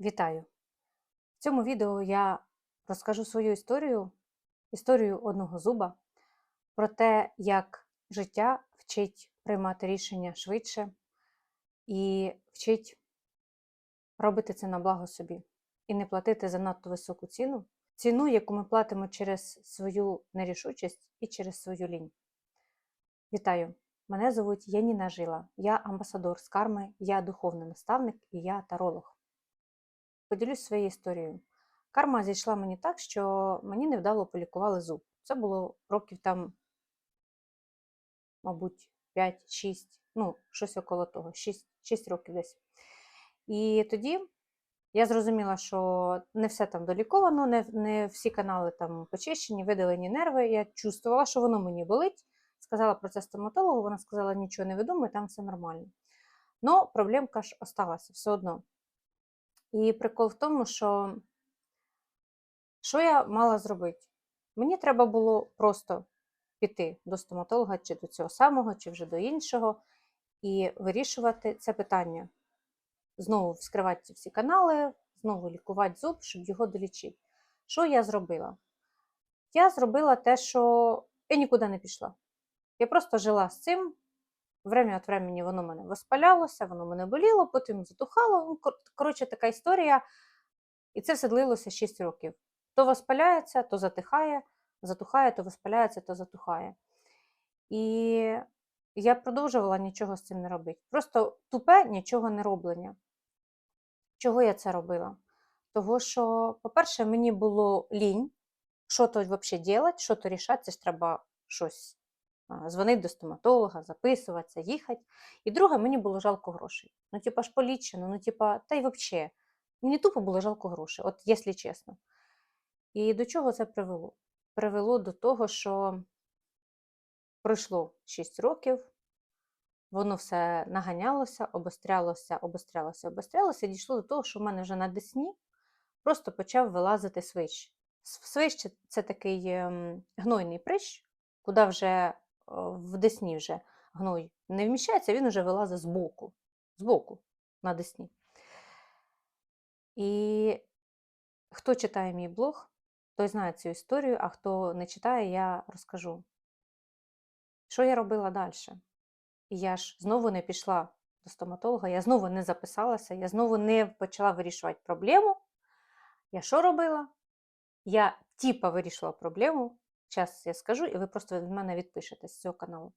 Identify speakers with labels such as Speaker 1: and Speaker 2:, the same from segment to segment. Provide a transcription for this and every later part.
Speaker 1: Вітаю! В цьому відео я розкажу свою історію, історію одного зуба, про те, як життя вчить приймати рішення швидше і вчить робити це на благо собі і не платити занадто високу ціну, ціну, яку ми платимо через свою нерішучість і через свою лінь. Вітаю! Мене звуть Яніна Жила, я амбасадор з карми, я духовний наставник і я таролог. Поділюсь своєю історією. Карма зійшла мені так, що мені невдало полікували зуб. Це було років там, мабуть, 5-6, ну, щось около того, 6, 6 років десь. І тоді я зрозуміла, що не все там доліковано, не, не всі канали там почищені, видалені нерви. Я чувствувала, що воно мені болить. Сказала про це стоматологу, вона сказала, нічого не видумуй, там все нормально. Но проблемка ж осталася все одно. І прикол в тому, що що я мала зробити? Мені треба було просто піти до стоматолога, чи до цього самого, чи вже до іншого, і вирішувати це питання. Знову вскривати всі канали, знову лікувати зуб, щоб його долічити. Що я зробила? Я зробила те, що я нікуди не пішла. Я просто жила з цим. Время від времени воно мене воспалялося, воно мене боліло, потім затухало. Ну, коротше, така історія. І це все длилося 6 років. То воспаляється, то затихає, затухає, то воспаляється, то затухає. І я продовжувала нічого з цим не робити. Просто тупе нічого не роблення. Чого я це робила? Того, що, по-перше, мені було лінь, що то взагалі робити, що то рішати, це ж треба щось дзвонити до стоматолога, записуватися, їхати. І друге, мені було жалко грошей. Ну, типа, ж полічено, ну, типа, та й взагалі. Мені тупо було жалко грошей, от якщо чесно. І до чого це привело? Привело до того, що пройшло 6 років, воно все наганялося, обострялося, обострялося, обострялося, і дійшло до того, що в мене вже на десні просто почав вилазити свищ. Свищ це такий ем, гнойний прищ, куди вже в десні вже гной не вміщається, він вже вилазить збоку, збоку на десні. І хто читає мій блог, той знає цю історію, а хто не читає, я розкажу. Що я робила далі? Я ж знову не пішла до стоматолога, я знову не записалася, я знову не почала вирішувати проблему. Я що робила? Я типа вирішила проблему, Зараз я скажу, і ви просто від мене відпишете з цього каналу.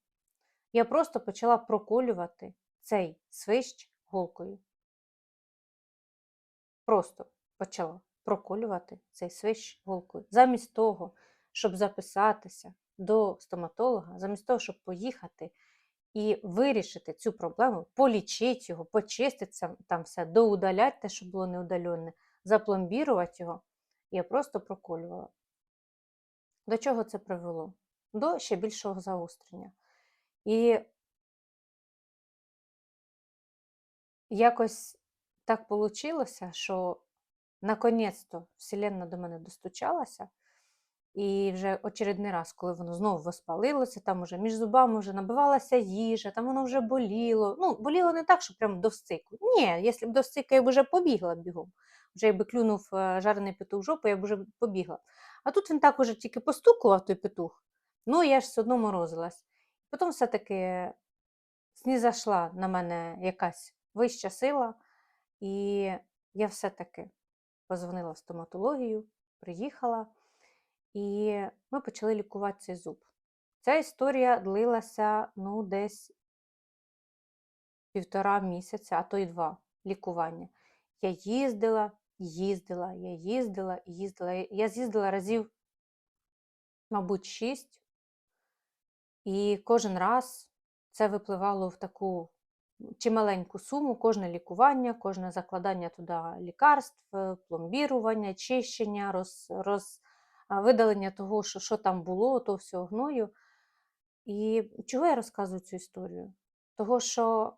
Speaker 1: Я просто почала проколювати цей свищ голкою. Просто почала проколювати цей свищ голкою. Замість того, щоб записатися до стоматолога, замість того, щоб поїхати і вирішити цю проблему, полічити його, почистити там все, доудаляти те, що було неудаленне, запломбірувати його, я просто проколювала. До чого це привело? До ще більшого загострення. І якось так вийшло, що наконець-то Вселенна до мене достучалася. І вже очередний раз, коли воно знову воспалилося, там уже між зубами вже набивалася їжа, там воно вже боліло. Ну, боліло не так, що прямо до встику. Ні, якщо б до встика, я б вже побігла бігом. Вже якби клюнув е, жарений петух в жопу, я б вже побігла. А тут він так уже тільки постукував той петух, ну я ж все одно морозилась. Потім все-таки знізайшла на мене якась вища сила, і я все-таки позвонила в стоматологію, приїхала, і ми почали лікувати цей зуб. Ця історія длилася ну, десь півтора місяця, а то й два лікування. Я їздила, їздила, я їздила і їздила. Я з'їздила разів, мабуть, шість, і кожен раз це випливало в таку чималеньку суму, кожне лікування, кожне закладання туди лікарств, пломбірування, чищення, роз, роз, видалення того, що що там було, то всього гною. І чого я розказую цю історію? Того, що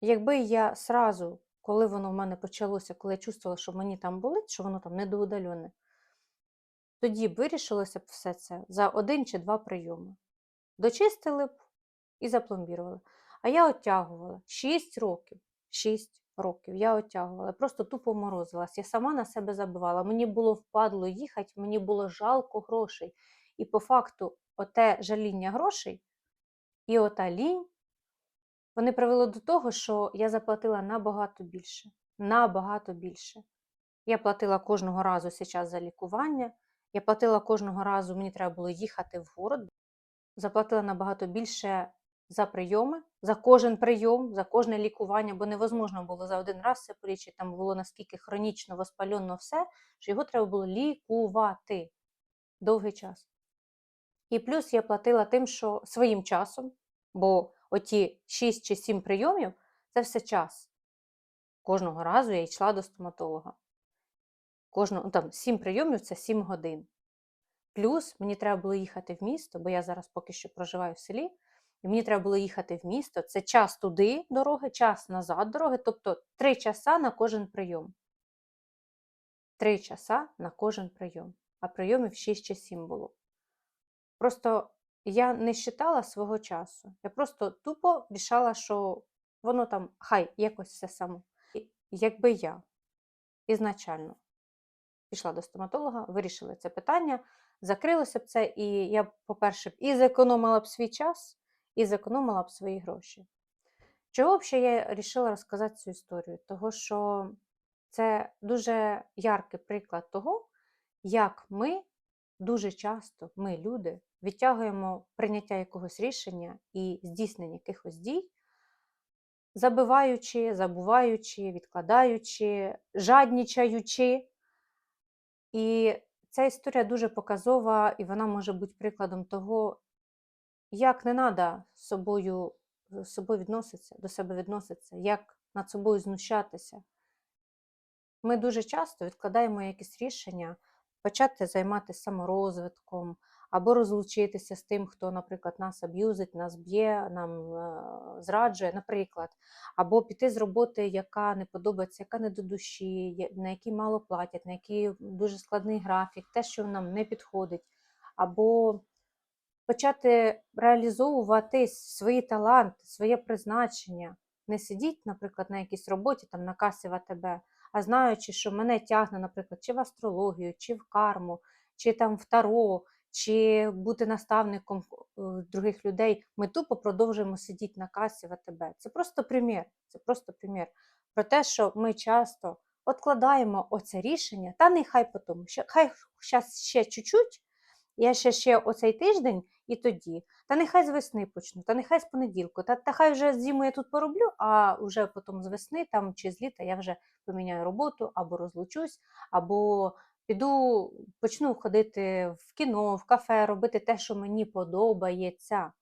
Speaker 1: якби я сразу коли воно в мене почалося, коли я чувствувала, що мені там болить, що воно там недоудалене, тоді б вирішилося б все це за один чи два прийоми. Дочистили б і запломбірували. А я оттягувала 6 років. 6 років я оттягувала, просто тупо морозилась. Я сама на себе забивала. Мені було впадло їхати, мені було жалко грошей. І по факту, оте жаління грошей і ота лінь, вони привели до того, що я заплатила набагато більше. Набагато більше. Я платила кожного разу зараз за лікування. Я платила кожного разу, мені треба було їхати в город. Заплатила набагато більше за прийоми, за кожен прийом, за кожне лікування, бо невозможно було за один раз це полічити. Там було наскільки хронічно воспальонно все, що його треба було лікувати довгий час. І плюс я платила тим, що своїм часом, бо оті 6 чи 7 прийомів це все час. Кожного разу я йшла до стоматолога. Кожного, ну, там 7 прийомів це 7 годин. Плюс мені треба було їхати в місто, бо я зараз поки що проживаю в селі, і мені треба було їхати в місто. Це час туди дороги, час назад дороги, тобто 3 часа на кожен прийом. 3 часа на кожен прийом. А прийомів 6 чи 7 було. Просто я не считала свого часу. Я просто тупо рішала, що воно там хай якось все само. І Якби я ізначально пішла до стоматолога, вирішили це питання, закрилося б це, і я, по-перше, і зекономила б свій час, і зекономила б свої гроші. Чого б ще я вирішила розказати цю історію? Того, що це дуже яркий приклад того, як ми дуже часто, ми, люди, відтягуємо прийняття якогось рішення і здійснення якихось дій, забиваючи, забуваючи, відкладаючи, жаднічаючи. І ця історія дуже показова, і вона може бути прикладом того, як не треба з собою, з собою відноситися, до себе відноситися, як над собою знущатися. Ми дуже часто відкладаємо якісь рішення, почати займатися саморозвитком, або розлучитися з тим, хто, наприклад, нас аб'юзить, нас б'є, нам е, зраджує, наприклад, або піти з роботи, яка не подобається, яка не до душі, на якій мало платять, на який дуже складний графік, те, що нам не підходить, або почати реалізовувати свої таланти, своє призначення. Не сидіть, наприклад, на якійсь роботі, там на касі в АТБ, а знаючи, що мене тягне, наприклад, чи в астрологію, чи в карму, чи там в таро, чи бути наставником е, других людей, ми тупо продовжуємо сидіти на касі в АТБ. Це просто примір. Це просто примір про те, що ми часто откладаємо оце рішення, та нехай потім, ще- хай зараз ще чуть-чуть, я ще ще оцей тиждень і тоді. Та нехай з весни почну, та нехай з понеділку, та, та хай вже з зиму я тут пороблю, а вже потім з весни там, чи з літа я вже поміняю роботу, або розлучусь, або піду, почну ходити в кіно, в кафе, робити те, що мені подобається.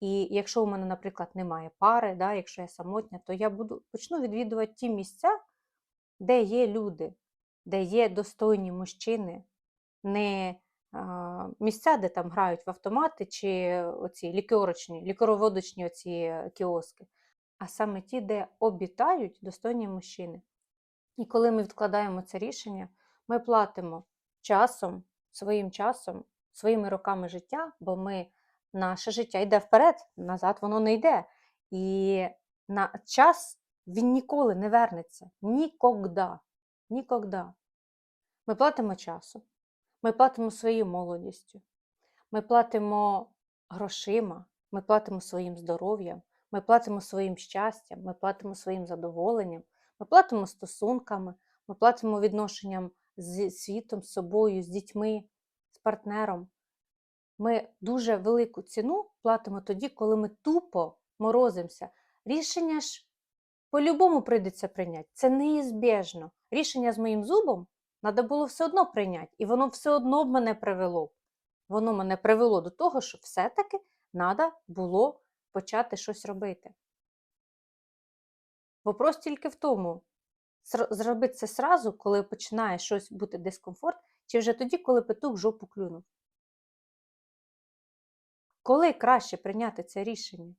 Speaker 1: І якщо у мене, наприклад, немає пари, да, якщо я самотня, то я буду почну відвідувати ті місця, де є люди, де є достойні мужчини, не а, місця, де там грають в автомати чи оці лікерочні, лікороводочні оці е, кіоски, а саме ті, де обітають достойні мужчини. І коли ми відкладаємо це рішення, ми платимо часом, своїм часом, своїми роками життя, бо ми, наше життя йде вперед, назад воно не йде. І на час він ніколи не вернеться. Нікогда. Нікогда. Ми платимо часом, ми платимо своєю молодістю, ми платимо грошима, ми платимо своїм здоров'ям, ми платимо своїм щастям, ми платимо своїм задоволенням, ми платимо стосунками, ми платимо відношенням з світом, з собою, з дітьми, з партнером. Ми дуже велику ціну платимо тоді, коли ми тупо морозимося. Рішення ж по-любому прийдеться прийняти. Це неізбіжно. Рішення з моїм зубом треба було все одно прийняти, і воно все одно б мене привело. Воно мене привело до того, що все-таки треба було почати щось робити. Вопрос тільки в тому, зробити це сразу, коли починає щось бути дискомфорт, чи вже тоді, коли петух жопу клюнув. Коли краще прийняти це рішення?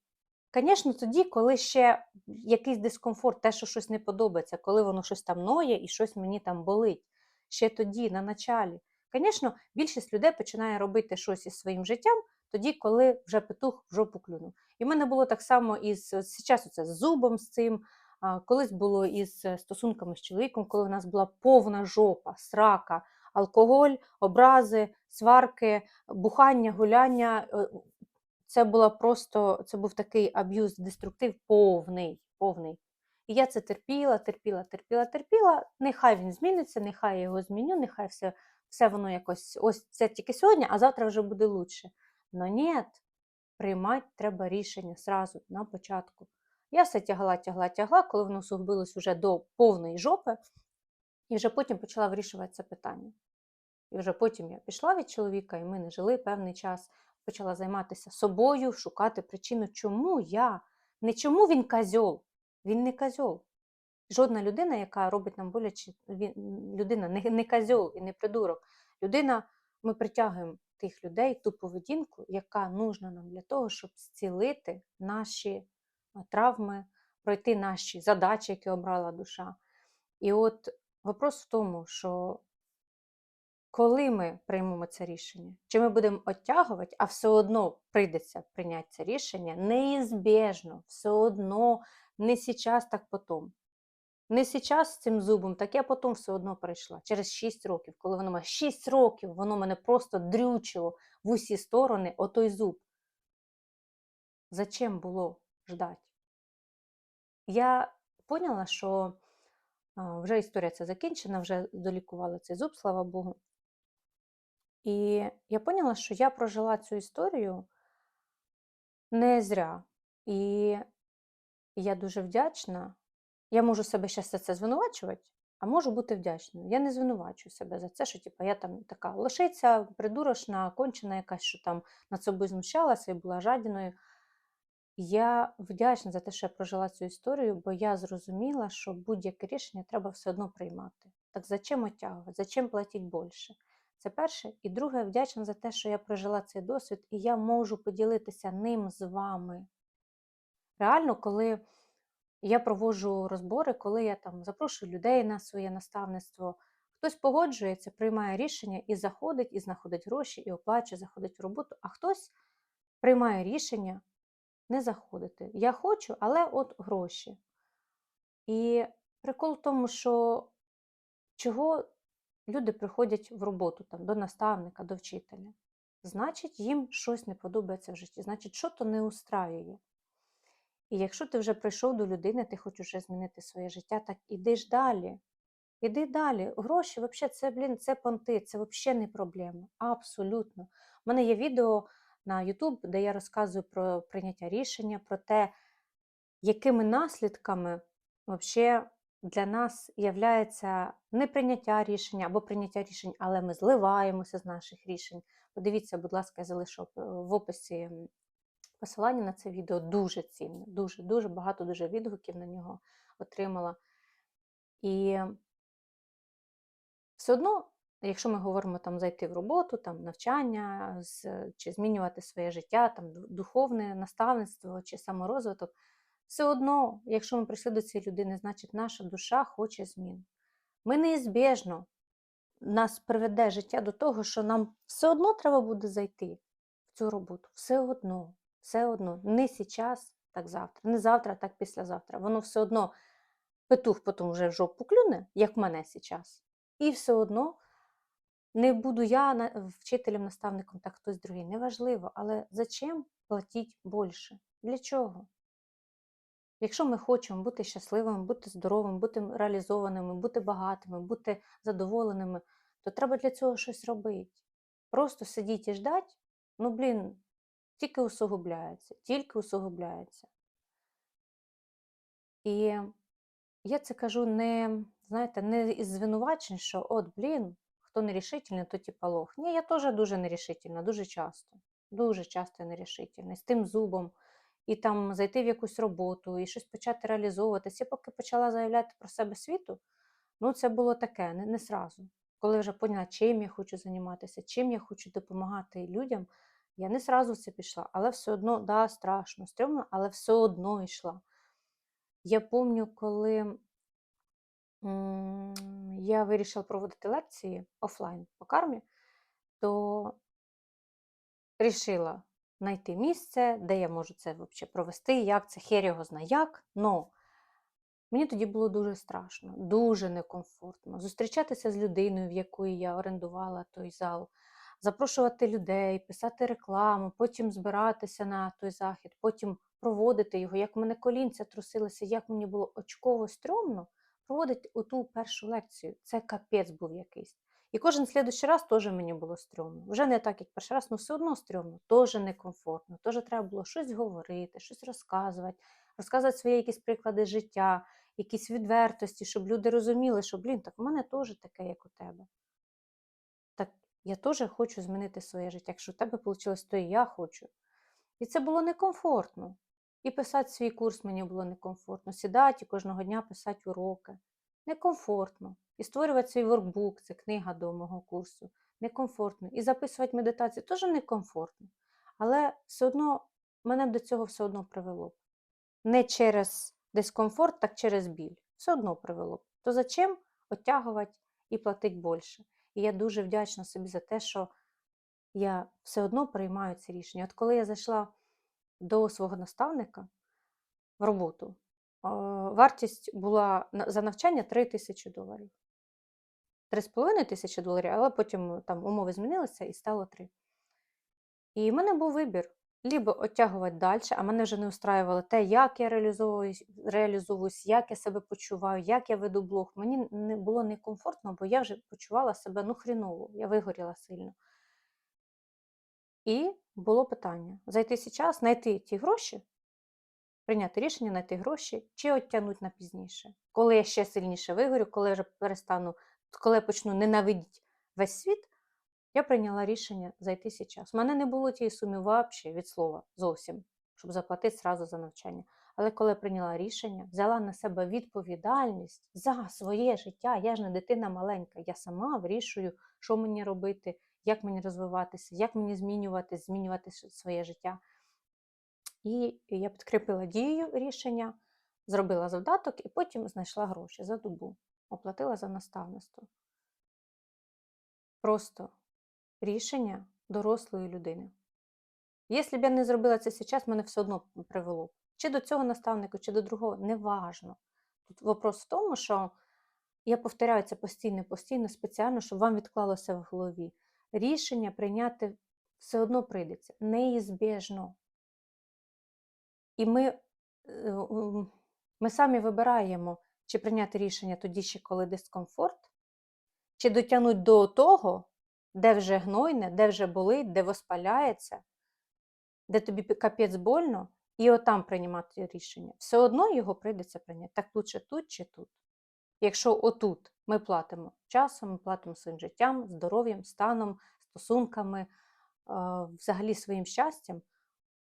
Speaker 1: Звісно, тоді, коли ще якийсь дискомфорт, те, що щось не подобається, коли воно щось там ноє і щось мені там болить. Ще тоді, на началі. Звісно, більшість людей починає робити щось із своїм життям тоді, коли вже петух в жопу клюнув. І в мене було так само і з зараз це з зубом з цим. Колись було із е, стосунками з чоловіком, коли в нас була повна жопа, срака, алкоголь, образи, сварки, бухання, гуляння. е, Це була просто це був такий аб'юз, деструктив повний, повний. І я це терпіла, терпіла, терпіла, терпіла. Нехай він зміниться, нехай я його зміню, нехай все, все воно якось ось це тільки сьогодні, а завтра вже буде лучше. Но ні, приймати треба рішення сразу на початку. Я все тягла, тягла, тягла, коли воно сугубилось вже до повної жопи, і вже потім почала вирішувати це питання. І вже потім я пішла від чоловіка, і ми не жили певний час, почала займатися собою, шукати причину, чому я, не чому він козьол. Він не козьол. Жодна людина, яка робить нам боляче, він, людина не, не козьол і не придурок. Людина, ми притягуємо тих людей, ту поведінку, яка нужна нам для того, щоб зцілити наші травми, пройти наші задачі, які обрала душа. І от вопрос в тому, що коли ми приймемо це рішення, чи ми будемо оттягувати, а все одно прийдеться прийняти це рішення, неізбіжно, все одно не зараз, так потім. Не зараз з цим зубом, так я потім все одно прийшла. Через 6 років, коли воно має 6 років, воно мене просто дрючило в усі сторони, отой зуб. Зачем було ждати? Я поняла, що вже історія ця закінчена, вже долікували цей зуб, слава Богу. І я поняла, що я прожила цю історію не зря. І я дуже вдячна. Я можу себе ще за це звинувачувати, а можу бути вдячною. Я не звинувачую себе за це, що типу, я там така лишиця, придурочна, кончена якась, що там над собою знущалася і була жадіною. Я вдячна за те, що я прожила цю історію, бо я зрозуміла, що будь-яке рішення треба все одно приймати. Так зачем оттягувати? Зачем платити більше? Це перше. І друге, я вдячна за те, що я прожила цей досвід, і я можу поділитися ним з вами. Реально, коли я проводжу розбори, коли я там запрошую людей на своє наставництво, хтось погоджується, приймає рішення і заходить, і знаходить гроші, і оплачує, заходить в роботу, а хтось приймає рішення не заходити. Я хочу, але от гроші. І прикол в тому, що чого люди приходять в роботу там, до наставника, до вчителя. Значить, їм щось не подобається в житті, значить, що то не устраює. І якщо ти вже прийшов до людини, ти хочеш вже змінити своє життя, так іди ж далі. Іди далі. Гроші, взагалі, це, блін, це понти, це взагалі не проблема. Абсолютно. У мене є відео на YouTube, де я розказую про прийняття рішення, про те, якими наслідками взагалі для нас являється не прийняття рішення або прийняття рішень, але ми зливаємося з наших рішень. Подивіться, будь ласка, я залишу в описі посилання на це відео дуже цінне, дуже, дуже багато дуже відгуків на нього отримала. І все одно, якщо ми говоримо там зайти в роботу, там навчання, з, чи змінювати своє життя, там духовне наставництво чи саморозвиток, все одно, якщо ми прийшли до цієї людини, значить наша душа хоче змін. Ми неізбіжно нас приведе життя до того, що нам все одно треба буде зайти в цю роботу. Все одно, все одно. Не зараз, так завтра, не завтра, так післязавтра. Воно все одно петух потім вже в жопу клюне, як мене зараз. І все одно не буду я вчителем, наставником, так хтось другий. Неважливо, але зачем платити більше? Для чого? Якщо ми хочемо бути щасливими, бути здоровими, бути реалізованими, бути багатими, бути задоволеними, то треба для цього щось робити. Просто сидіть і ждать, ну, блін, тільки усугубляється, тільки усугубляється. І я це кажу не, знаєте, не із звинувачень, що от, блін, хто нерішительний, то типа лох. Ні, я теж дуже нерішительна, дуже часто. Дуже часто нерішительна. З тим зубом і там зайти в якусь роботу, і щось почати реалізовуватися. Я поки почала заявляти про себе світу, ну це було таке, не, не сразу. Коли вже поняла, чим я хочу займатися, чим я хочу допомагати людям, я не сразу це пішла, але все одно, да, страшно, стрьомно, але все одно йшла. Я пам'ятаю, коли я вирішила проводити лекції офлайн по кармі, то рішила знайти місце, де я можу це взагалі провести, як це хер його знає як. Но Мені тоді було дуже страшно, дуже некомфортно. Зустрічатися з людиною, в якої я орендувала той зал, запрошувати людей, писати рекламу, потім збиратися на той захід, потім проводити його. Як мене колінця трусилися, як мені було очково стрьомно проводити оту першу лекцію. Це капець був якийсь. І кожен слідущий раз теж мені було стрьомно. Вже не так, як перший раз, але все одно стрьомно, теж некомфортно. Теж треба було щось говорити, щось розказувати, розказувати свої якісь приклади життя, якісь відвертості, щоб люди розуміли, що, блін, так у мене теж таке, як у тебе. Так я теж хочу змінити своє життя. Якщо у тебе вийшло, то і я хочу. І це було некомфортно. І писати свій курс мені було некомфортно. Сідати і кожного дня писати уроки. Некомфортно. І створювати свій воркбук, це книга до мого курсу. Некомфортно. І записувати медитації теж некомфортно. Але все одно мене б до цього все одно привело. Не через дискомфорт, так через біль. Все одно привело. То зачем оттягувати і платити більше? І я дуже вдячна собі за те, що я все одно приймаю це рішення. От коли я зайшла до свого наставника в роботу, вартість була за навчання 3 тисячі доларів. 3,5 тисячі доларів, але потім там умови змінилися і стало 3. І в мене був вибір. Лібо оттягувати далі, а мене вже не устраювало те, як я реалізовуюсь, реалізовуюсь, як я себе почуваю, як я веду блог. Мені не було некомфортно, бо я вже почувала себе ну хріново, я вигоріла сильно. І було питання: зайти зараз, знайти ті гроші, прийняти рішення, знайти гроші, чи оттягнути на пізніше. Коли я ще сильніше вигорю, коли я вже перестану, коли я почну ненавидіти весь світ, я прийняла рішення зайти зараз. У мене не було тієї суми взагалі від слова зовсім, щоб заплатити зразу за навчання. Але коли я прийняла рішення, взяла на себе відповідальність за своє життя, я ж не дитина маленька, я сама вирішую, що мені робити, як мені розвиватися, як мені змінювати, змінювати своє життя. І я підкріпила дією рішення, зробила завдаток і потім знайшла гроші за добу, оплатила за наставництво. Просто рішення дорослої людини. Якщо б я не зробила це зараз, мене все одно привело. Чи до цього наставника, чи до другого, неважно. Тут вопрос в тому, що я повторяю це постійно, постійно, спеціально, щоб вам відклалося в голові. Рішення прийняти все одно прийдеться, неізбіжно. І ми, е, ми самі вибираємо, чи прийняти рішення тоді ще, коли дискомфорт, чи дотягнути до того, де вже гнойне, де вже болить, де воспаляється, де тобі капець больно, і отам приймати рішення. Все одно його прийдеться прийняти. Так лучше тут чи тут. Якщо отут ми платимо часом, ми платимо своїм життям, здоров'ям, станом, стосунками, е, взагалі своїм щастям,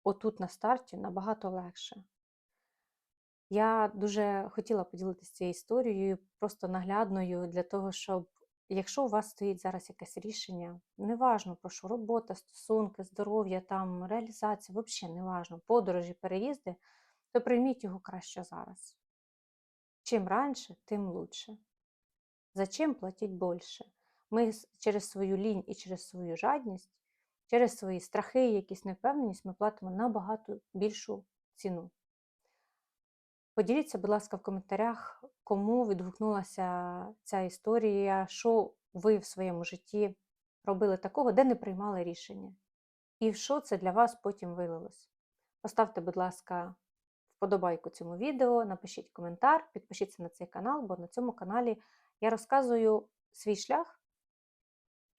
Speaker 1: отут на старті набагато легше. Я дуже хотіла поділитися цією історією, просто наглядною для того, щоб якщо у вас стоїть зараз якесь рішення, неважно про що робота, стосунки, здоров'я, там реалізація, взагалі неважно, подорожі, переїзди, то прийміть його краще зараз. Чим раніше, тим лучше. Зачем платить більше? Ми через свою лінь і через свою жадність, через свої страхи, і якісь невпевненість, ми платимо набагато більшу ціну. Поділіться, будь ласка, в коментарях, кому відгукнулася ця історія, що ви в своєму житті робили такого, де не приймали рішення. І в що це для вас потім вилилось. Поставте, будь ласка, вподобайку цьому відео, напишіть коментар, підпишіться на цей канал, бо на цьому каналі я розказую свій шлях,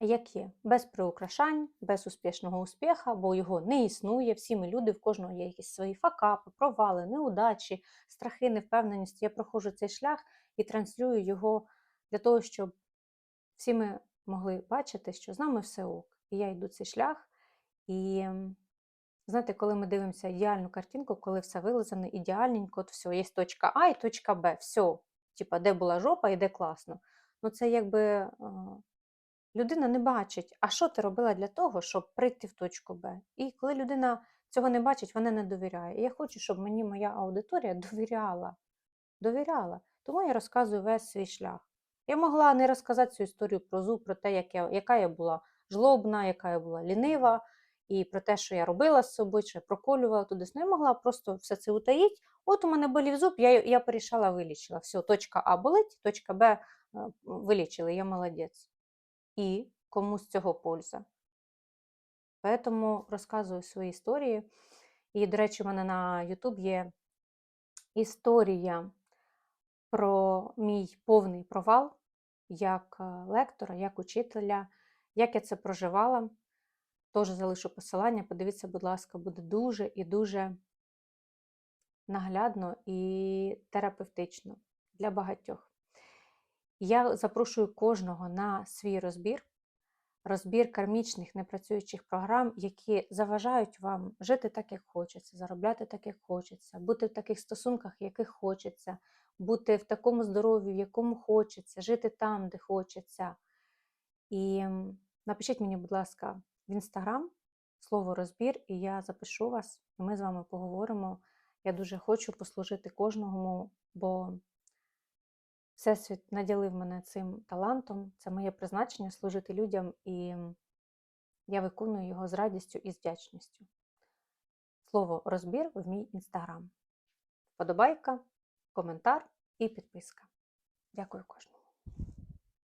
Speaker 1: як є, без приукрашань, без успішного успіха, бо його не існує. Всі ми люди, в кожного є якісь свої факапи, провали, неудачі, страхи, невпевненість. Я проходжу цей шлях і транслюю його для того, щоб всі ми могли бачити, що з нами все ок. І я йду цей шлях. І знаєте, коли ми дивимося ідеальну картинку, коли все вилизане ідеальненько, от все, є точка А і точка Б, все. Типа, де була жопа і де класно. Ну, це якби е, людина не бачить, а що ти робила для того, щоб прийти в точку Б. І коли людина цього не бачить, вона не довіряє. І я хочу, щоб мені моя аудиторія довіряла. Довіряла. Тому я розказую весь свій шлях. Я могла не розказати цю історію про зуб, про те, як я, яка я була жлобна, яка я була лінива, і про те, що я робила з собою, я проколювала туди. Ну, я могла просто все це утаїть. От у мене болів зуб, я, я порішала, вилічила. Все, точка А болить, точка Б е, вилічили, я молодець. І кому з цього польза. Поэтому розказую свої історії. І, до речі, у мене на YouTube є історія про мій повний провал як е, лектора, як учителя, як я це проживала. Теж залишу посилання. Подивіться, будь ласка, буде дуже і дуже наглядно і терапевтично для багатьох. Я запрошую кожного на свій розбір, розбір кармічних непрацюючих програм, які заважають вам жити так, як хочеться, заробляти так, як хочеться, бути в таких стосунках, яких хочеться, бути в такому здоров'ї, в якому хочеться, жити там, де хочеться. І напишіть мені, будь ласка, в інстаграм слово розбір, і я запишу вас, і ми з вами поговоримо. Я дуже хочу послужити кожному, бо Всесвіт наділив мене цим талантом. Це моє призначення служити людям, і я виконую його з радістю і з вдячністю. Слово розбір в мій інстаграм. Вподобайка, коментар і підписка. Дякую кожному.